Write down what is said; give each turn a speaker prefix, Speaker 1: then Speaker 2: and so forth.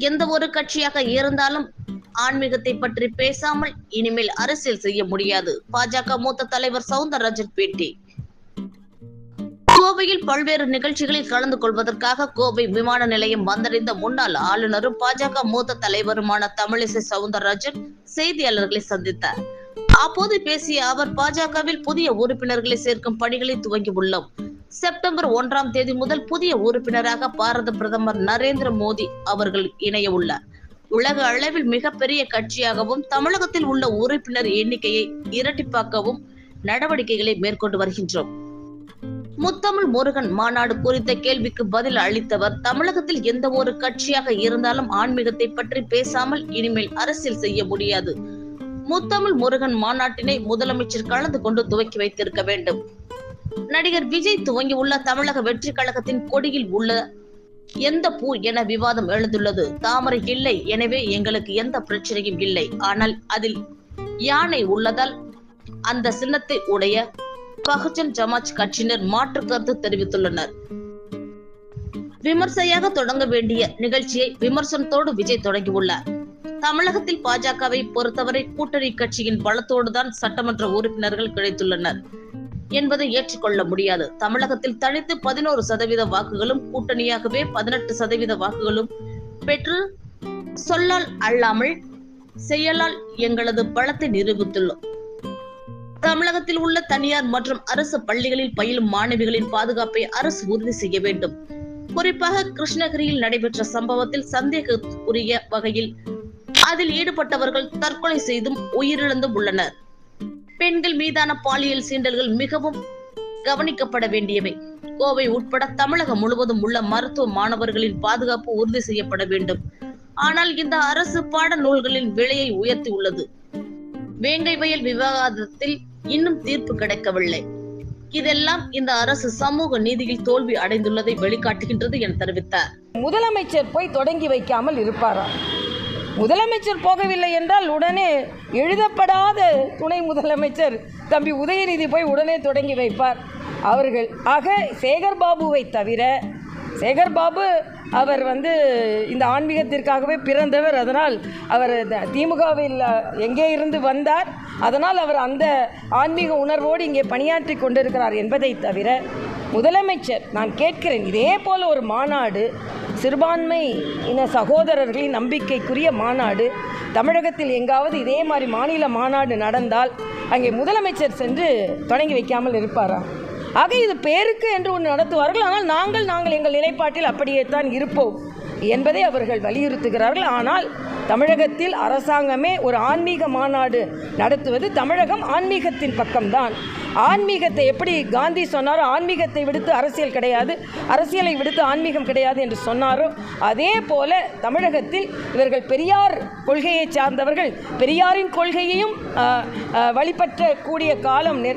Speaker 1: எந்த ஒரு கட்சியாக இருந்தாலும் ஆன்மீகத்தை பற்றி பேசாமல் இனிமேல் அரசியல் செய்ய முடியாது. பாஜக மூத்த தலைவர் சவுந்தரராஜன் பேட்டி. கோவையில் பல்வேறு நிகழ்ச்சிகளில் கலந்து கொள்வதற்காக கோவை விமான நிலையம் வந்தடைந்த முன்னாள் ஆளுநரும் பாஜக மூத்த தலைவருமான தமிழிசை சவுந்தரராஜன் செய்தியாளர்களை சந்தித்தார். அப்போது பேசிய அவர் பாஜகவில் புதிய உறுப்பினர்களை சேர்க்கும் பணிகளை துவங்கியுள்ளோம். செப்டம்பர் ஒன்றாம் தேதி முதல் புதிய உறுப்பினராக பாரத பிரதமர் நரேந்திர மோடி அவர்கள் இணைய உள்ளார் உலக அளவில் மிகப்பெரிய கட்சியாகவும் தமிழகத்தில் உள்ள உறுப்பினர் எண்ணிக்கையை இரட்டிப்பாக்கவும் நடவடிக்கைகளை மேற்கொண்டு வருகின்றோம். முத்தமிழ் முருகன் மாநாடு குறித்த கேள்விக்கு பதில் அளித்தவர் தமிழகத்தில் எந்த ஒரு கட்சியாக இருந்தாலும் ஆன்மீகத்தை பற்றி பேசாமல் இனிமேல் அரசியல் செய்ய முடியாது. முத்தமிழ் முருகன் மாநாட்டினை முதலமைச்சர் கலந்து கொண்டு துவக்கி வைத்திருக்க வேண்டும். நடிகர் விஜய் துவங்கியுள்ள தமிழக வெற்றி கழகத்தின் கொடியில் உள்ள எந்த பூ என விவாதம் எழுந்துள்ளது? தாமரை இல்லை எனவே எங்களுக்கு எந்த பிரச்சனையும் இல்லை. ஆனால் அதில் யானை உள்ளதால் அந்த சின்னத்தை உடைய பகுஜன் ஜமாஜ் கட்சியினர் மாற்று கருத்து தெரிவித்துள்ளனர். விமர்சையாக தொடங்க வேண்டிய நிகழ்ச்சியை விமர்சனத்தோடு விஜய் தொடங்கியுள்ளார். தமிழகத்தில் பாஜகவை பொறுத்தவரை கூட்டணி கட்சியின் பலத்தோடுதான் சட்டமன்ற உறுப்பினர்கள் கிடைத்துள்ளனர். என்பதை ஏற்றுக்கொள்ள முடியாது. தமிழகத்தில் தனித்து பதினோரு சதவீத வாக்குகளும் கூட்டணியாகவே பதினெட்டு சதவீத வாக்குகளும் பெற்று சொல்லால் அல்லாமல் செயலால் எங்களது பலத்தை நிரூபித்துள்ளோம். தமிழகத்தில் உள்ள தனியார் மற்றும் அரசு பள்ளிகளில் பயிலும் மாணவிகளின் பாதுகாப்பை அரசு உறுதி செய்ய வேண்டும். குறிப்பாக கிருஷ்ணகிரியில் நடைபெற்ற சம்பவத்தில் சந்தேகத்துக்குரிய வகையில் அதில் ஈடுபட்டவர்கள் தற்கொலை செய்தும் உயிரிழந்தும் உள்ளனர். பெண்கள் மீதான பாலியல் சீண்டல்கள் மிகவும் கவனிக்கப்பட வேண்டியவை. கோவை உட்பட தமிழகம் முழுவதும் உள்ள மருத்துவ மாணவர்களின் பாதுகாப்பு உறுதி செய்யப்பட வேண்டும். ஆனால் இந்த அரசு பாட நூல்களின் விலையை உயர்த்தி உள்ளது. வேங்கை வயல் விவாதத்தில் இன்னும் தீர்ப்பு கிடைக்கவில்லை. இதெல்லாம் இந்த அரசு சமூக நீதியில் தோல்வி அடைந்துள்ளதை வெளிக்காட்டுகின்றது என தெரிவித்தார்.
Speaker 2: முதலமைச்சர் போய் தொடங்கி வைக்காமல் இருப்பாராம் முதலமைச்சர் போகவில்லை என்றால் உடனே எழுதப்படாத துணை முதலமைச்சர் தம்பி உதயநிதி போய் உடனே தொடங்கி வைப்பார். அவர்கள் ஆக சேகர் பாபுவை தவிர சேகர் பாபு அவர் வந்து இந்த ஆன்மீகத்திற்காகவே பிறந்தவர். அதனால் அவர் த- திமுகவில் எங்கே இருந்து வந்தார் அதனால் அவர் அந்த ஆன்மீக உணர்வோடு இங்கே பணியாற்றி கொண்டிருக்கிறார் என்பதை தவிர முதலமைச்சர் நான் கேட்கிறேன் இதே போல் ஒரு மாநாடு சிறுபான்மை இன சகோதரர்களின் நம்பிக்கைக்குரிய மாநாடு. தமிழகத்தில் எங்காவது இதே மாதிரி மாநில மாநாடு நடந்தால் அங்கே முதலமைச்சர் சென்று தொடங்கி வைக்காமல் இருப்பாரா? ஆக இது பேருக்கு என்று ஒன்று நடத்துவார்கள். ஆனால் நாங்கள் நாங்கள் எங்கள் நிலைப்பாட்டில் அப்படியே தான் இருப்போம் என்பதை அவர்கள் வலியுறுத்துகிறார்கள். ஆனால் தமிழகத்தில் அரசாங்கமே ஒரு ஆன்மீக மாநாடு நடத்துவது தமிழகம் ஆன்மீகத்தின் பக்கம்தான். ஆன்மீகத்தை எப்படி காந்தி சொன்னாரோ ஆன்மீகத்தை விடுத்து அரசியல் கிடையாது. அரசியலை விடுத்து ஆன்மீகம் கிடையாது என்று சொன்னாரோ அதே போல தமிழகத்தில் இவர்கள் பெரியார் கொள்கையை சார்ந்தவர்கள் பெரியாரின் கொள்கையையும் வழிபற்றக்கூடிய காலம் நெரு